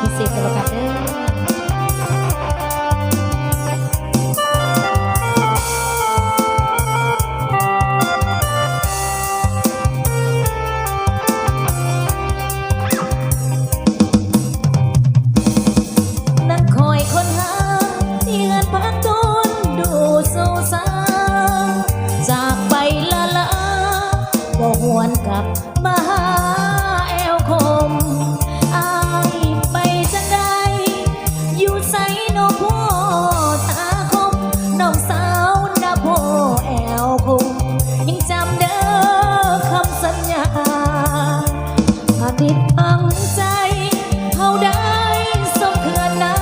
พิเศษตลอดกันเด้อนั่งคอย ตย์พังใจเขาได้ส่งเขื่อนน้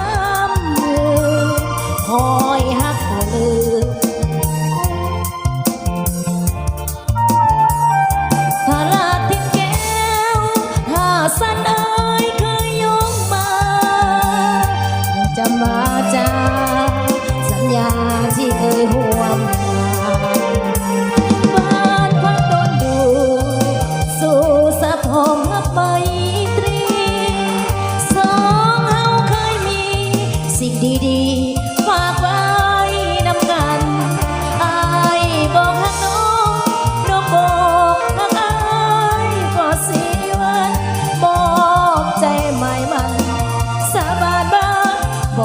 ำมือคอยหักเธอถ้าลาทิ้งแก้วถ้าสันเอ้ยเคยยงมา จะมาจาสัญญาที่เคยห่วงมา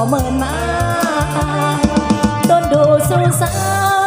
เหมือนมาต้นดูสู่สาว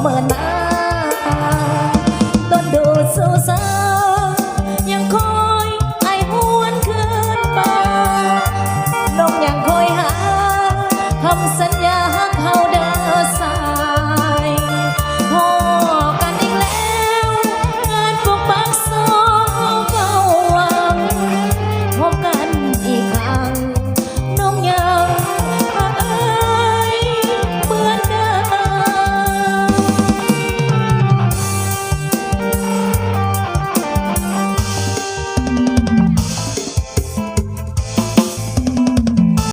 เหมือนมา